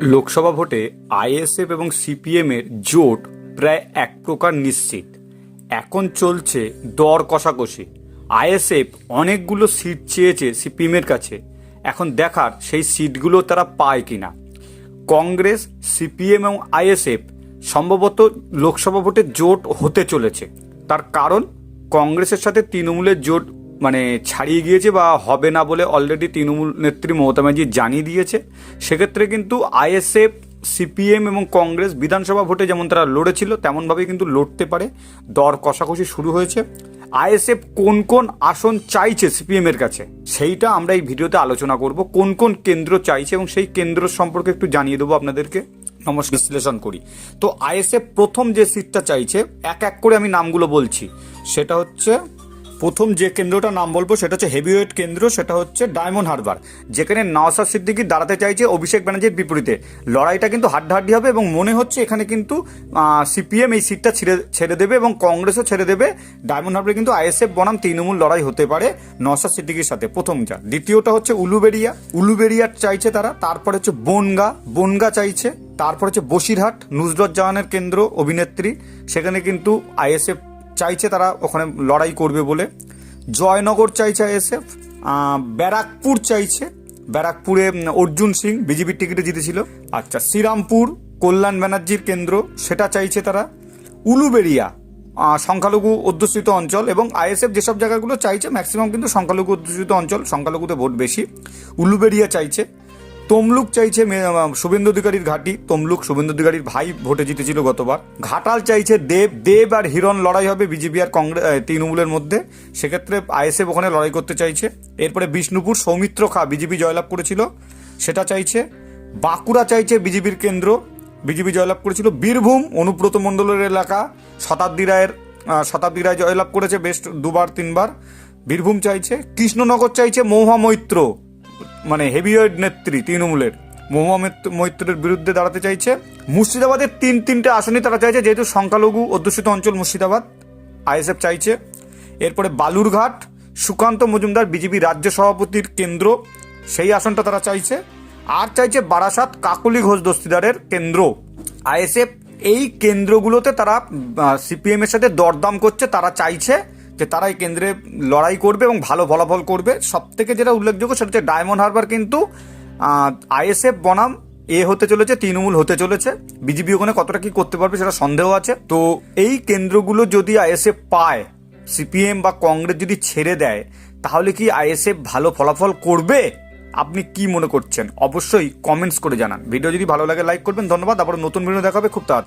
লোকসভা ভোটে আইএসএফ এবং সিপিএম এর জোট প্রায় এক প্রকার নিশ্চিত। এখন চলছে দর কষাকষি। আইএসএফ অনেকগুলো সিট চেয়েছে সিপিএম এর কাছে। এখন দেখার সেই সিটগুলো তারা পায় কিনা। কংগ্রেস, সিপিএম এবং আইএসএফ সম্ভবত লোকসভা ভোটে জোট হতে চলেছে। তার কারণ, কংগ্রেসের সাথে তৃণমূলের জোট মানে ছাড়িয়ে গিয়েছে বা হবে না বলে অলরেডি তৃণমূল নেত্রী মমতা ব্যানার্জি জানিয়ে দিয়েছে। সেক্ষেত্রে কিন্তু আইএসএফ, সিপিএম এবং কংগ্রেস বিধানসভা ভোটে যেমন তারা লড়েছিল, তেমনভাবেই কিন্তু লড়তে পারে। দর কষাকষি শুরু হয়েছে। আইএসএফ কোন কোন আসন চাইছে সিপিএম এর কাছে? সেইটা আমরা এই ভিডিওতে আলোচনা করব। কোন কোন কেন্দ্র চাইছে এবং সেই কেন্দ্র সম্পর্কে একটু জানিয়ে দেবো আপনাদেরকে। নমস্কার। বিশ্লেষণ করি। তো আইএসএফ প্রথম যে সিটটা চাইছে, এক এক করে আমি নামগুলো বলছি। সেটা হচ্ছে প্রথম যে কেন্দ্রটার নাম বলব সেটা হচ্ছে হেভিওয়েট কেন্দ্র, সেটা হচ্ছে ডায়মন্ড হারবার যেখানে নওসাদ সিদ্দিকি দাঁড়াতে চাইছে অভিষেক ব্যানার্জির বিপরীতে। লড়াইটা কিন্তু হাড্ডাহাড্ডি হবে এবং মনে হচ্ছে এখানে কিন্তু সিপিএম এই সিটটা ছেড়ে ছেড়ে দেবে এবং কংগ্রেসও ছেড়ে দেবে। ডায়মন্ড হারবারে কিন্তু আইএসএফ, বনাম, তৃণমূল লড়াই হতে পারে নওসাদ সিদ্দিকির সাথে প্রথম যা দ্বিতীয়টা হচ্ছে উলুবেরিয়া উলুবেরিয়া চাইছে তারা, তারপরে হচ্ছে বনগা। বনগা চাইছে, তারপর হচ্ছে বসিরহাট, নুসরত জাহানের কেন্দ্র অভিনেত্রী। সেখানে কিন্তু আইএসএফ চাইছে তারা ওখানে লড়াই করবে বলে। জয়নগর চাইছে আইএসএফ ব্যারাকপুর চাইছে। ব্যারাকপুরে অর্জুন সিং বিজেপির টিকিটে জিতেছিল। আচ্ছা শ্রীরামপুর, কল্যাণ ব্যানার্জির কেন্দ্র, সেটা চাইছে তারা। উলুবেরিয়া সংখ্যালঘু অধ্যুষিত অঞ্চল এবং আইএসএফ যেসব জায়গাগুলো চাইছে ম্যাক্সিমাম কিন্তু সংখ্যালঘু অধ্যুষিত অঞ্চল, সংখ্যালঘুতে ভোট বেশি। উলুবেরিয়া চাইছে। তমলুক চাইছে শুভেন্দু অধিকারীর ঘাটি। তমলুক শুভেন্দু অধিকারীর ভাই ভোটে জিতেছিল গতবার। ঘাটাল চাইছে দেব দেব আর হিরণ লড়াই হবে বিজেপি আর কংগ্রেস তৃণমূলের মধ্যে। সেক্ষেত্রে আইএসএফ ওখানে লড়াই করতে চাইছে। এরপরে বিষ্ণুপুর সৌমিত্র খা বিজেপি জয়লাভ করেছিল। সেটা চাইছে বাঁকুড়া চাইছে বিজেপির কেন্দ্র। বিজেপি জয়লাভ করেছিল বীরভূম, অনুব্রত মণ্ডলের এলাকা। শতাব্দী রায়ের শতাব্দী রায় জয়লাভ করেছে বেশ দুবার, তিনবার। বীরভূম চাইছে, কৃষ্ণনগর চাইছে মহুয়া মৈত্র। মানে হেভিওয়েট নেত্রী তৃণমূলের, মহুয়া মৈত্রের বিরুদ্ধে দাঁড়াতে চাইছে। মুর্শিদাবাদের তিন তিনটে আসনই তারা চাইছে, যেহেতু সংখ্যালঘু অধ্যুষিত অঞ্চল মুর্শিদাবাদ, আইএসএফ চাইছে। এরপরে বালুরঘাট, সুকান্ত মজুমদার বিজেপি রাজ্য সভাপতির কেন্দ্র, সেই আসনটা তারা চাইছে। আর চাইছে বারাসাত কাকুলি ঘোষ দস্তিদারের কেন্দ্র। আইএসএফ এই কেন্দ্রগুলোতে তারা সিপিএম এর সাথে দরদাম করছে, তারা চাইছে। যে তারা এই কেন্দ্রে লড়াই করবে এবং ভালো ফলাফল করবে। সব থেকে যেটা উল্লেখযোগ্য সেটা হচ্ছে ডায়মন্ড হারবার কিন্তু আইএসএফ বনাম এ হতে চলেছে, তৃণমূল হতে চলেছে। বিজেপি ওখানে কতটা কি করতে পারবে সেটা সন্দেহ আছে। তো এই কেন্দ্রগুলো যদি আইএসএফ পায়, সিপিএম বা কংগ্রেস যদি ছেড়ে দেয়, তাহলে কি আইএসএফ ভালো ফলাফল করবে? আপনি কি মনে করছেন? অবশ্যই কমেন্টস করে জানান। ভিডিও যদি ভালো লাগে, লাইক করবেন। ধন্যবাদ। আবার নতুন ভিডিও দেখাবে। খুব তাড়াতাড়ি।